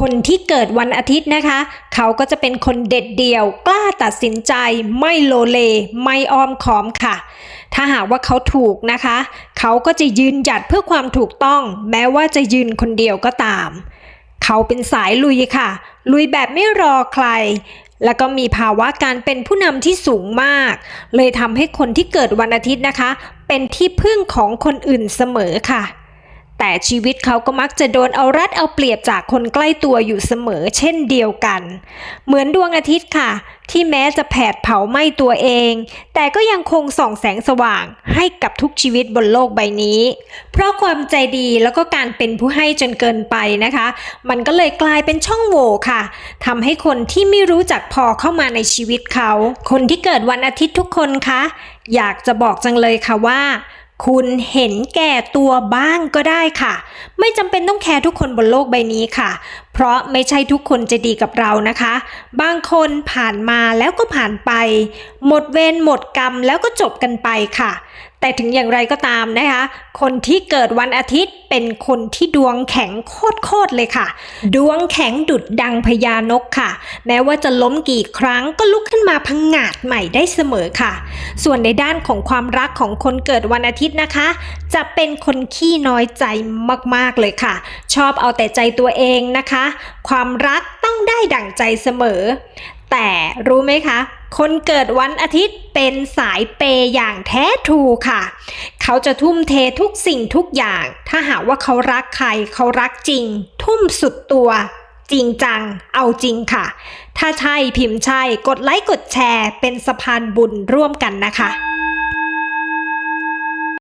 คนที่เกิดวันอาทิตย์นะคะ เขาก็จะเป็นคนเด็ดเดี่ยว กล้าตัดสินใจ ไม่โลเล ไม่อ้อมค้อมค่ะ ถ้าหากว่าเขาถูกนะคะ เขาก็จะยืนหยัดเพื่อความถูกต้อง แม้ว่าจะยืนคนเดียวก็ตาม เขาเป็นสายลุยค่ะ ลุยแบบไม่รอใคร แล้วก็มีภาวะการเป็นผู้นำที่สูงมาก เลยทำให้คนที่เกิดวันอาทิตย์นะคะ เป็นที่พึ่งของคนอื่นเสมอค่ะ แต่ชีวิตเขาก็มักจะโดนเอารัดเอาเปรียบจากคนใกล้ตัวอยู่เสมอเช่นเดียวกัน เหมือนดวงอาทิตย์ค่ะ ที่แม้จะแผดเผาไหม้ตัวเอง แต่ก็ยังคงส่องแสงสว่างให้กับทุกชีวิตบนโลกใบนี้ เพราะความใจดีแล้วก็การเป็นผู้ให้จนเกินไปนะคะ มันก็เลยกลายเป็นช่องโหว่ค่ะทำให้คนที่ไม่รู้จักพอเข้ามาในชีวิตเขา คนที่เกิดวันอาทิตย์ทุกคนคะอยากจะบอกจังเลยค่ะว่า คุณเห็นแก่ตัวบ้างก็ได้ค่ะ ไม่จำเป็นต้องแคร์ทุกคนบนโลกใบนี้ค่ะ เพราะไม่ใช่ทุกคนจะดีกับเรานะคะ บางคนผ่านมาแล้วก็ผ่านไป หมดเวรหมดกรรมแล้วก็จบกันไปค่ะ แต่ถึงอย่างไรก็ตามนะคะ คนที่เกิดวันอาทิตย์ เป็นคนที่ดวงแข็งโคตรๆเลยค่ะ ดวงแข็งดุดดังพญานกค่ะ แม้ว่าจะล้มกี่ครั้งก็ลุกขึ้นมาพังงาดใหม่ได้เสมอค่ะ ส่วนในด้านของความรักของคนเกิดวันอาทิตย์นะคะ จะเป็นคนขี้น้อยใจมากๆเลยค่ะ ชอบเอาแต่ใจตัวเองนะคะ ความรักต้องได้ดั่งใจเสมอ แต่รู้ไหมคะ คนเกิดวันอาทิตย์เป็นสายเปย์อย่างแท้ทรูค่ะ เขาจะทุ่มเททุกสิ่งทุกอย่าง ถ้าหากว่าเขารักใครเขารักจริง ทุ่มสุดตัวจริงจัง เอาจริงค่ะ ถ้าใช่พิมพ์ใช่ กดไลค์กดแชร์ เป็นสะพานบุญร่วมกันนะคะ